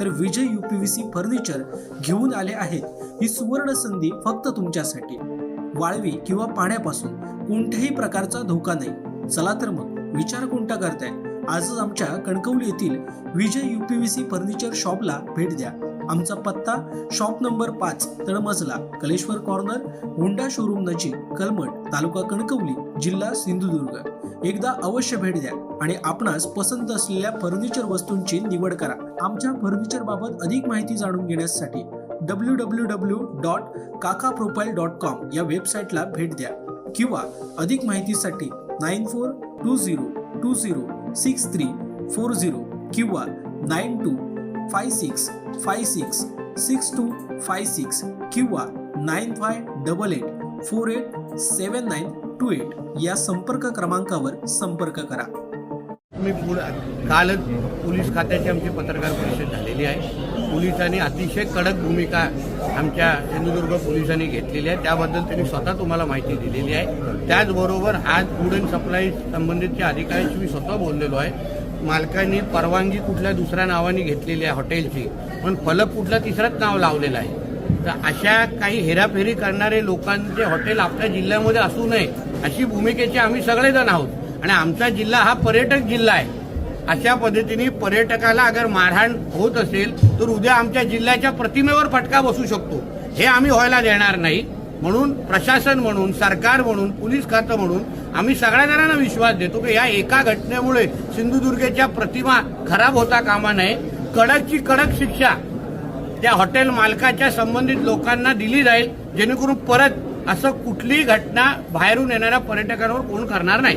तर विजय UPVC furniture घेऊन आले आहेत. ही सुवर्ण संधी फक्त तुमच्यासाठी. वाळवी किंवा पाण्यापासून कोणत्याही प्रकारचा धोका नाही. चला तर मग विचार कोणता करताय? आजच आमच्या कणकवली येथील विजय युपीव्हीसी फर्निचर शॉपला भेट द्या. आमचा पत्ता शॉप नंबर पाच तळमजला कलेश्वर कॉर्नर होंडा शोरूम नजीक कलमट तालुका कणकवली जिल्हा सिंधुदुर्ग. एकदा अवश्य भेट द्या आणि आपणास पसंत असलेल्या फर्निचर वस्तूंची निवड करा. आमच्या फर्निचर बाबत अधिक माहिती जाणून घेण्यासाठी W W W dot Kaka profile dot com या वेबसाईटला भेट द्या. किंवा अधिक माहितीसाठी nine four two zero two zero six three four zero किंवा nine two five six five six six two five six किंवा nine five double eight four eight seven nine two eight या संपर्क क्रमांकावर संपर्क करा. मी पुढं कालच पोलीस खात्याची आमची पत्रकार परिषद झालेली आहे. पोलिसांनी अतिशय कडक भूमिका आमच्या सिंधुदुर्ग पोलिसांनी घेतलेली आहे. त्याबद्दल त्यांनी स्वतः तुम्हाला माहिती दिलेली आहे. त्याचबरोबर आज फूड अँड सप्लाय संबंधितच्या अधिकाऱ्यांशी मी स्वतः बोललेलो आहे. मालकांनी परवानगी कुठल्या दुसऱ्या नावाने घेतलेली आहे हॉटेलची पण फलक कुठलं तिसरंच नाव लावलेलं आहे. तर अशा काही हेराफेरी करणारे लोकांचे हॉटेल आपल्या जिल्ह्यामध्ये असू नये अशी भूमिकेचे आम्ही सगळेजण आहोत. आणि आमचा जिल्हा हा पर्यटक जिल्हा आहे. अशा पद्धतीने पर्यटकाला अगर मारहाण होत असेल तर उद्या आमच्या जिल्ह्याच्या प्रतिमेवर फटका बसू शकतो. हे आम्ही व्हायला देणार नाही. म्हणून प्रशासन म्हणून सरकार म्हणून पोलीस खातं म्हणून आम्ही सगळ्या जणांना विश्वास देतो की या एका घटनेमुळे सिंधुदुर्गच्या प्रतिमा खराब होता कामा नये. कडकची कडक शिक्षा त्या हॉटेल मालकाच्या संबंधित लोकांना दिली जाईल जेणेकरून परत असं कुठलीही घटना बाहेरून येणाऱ्या पर्यटकांवर कोण करणार नाही.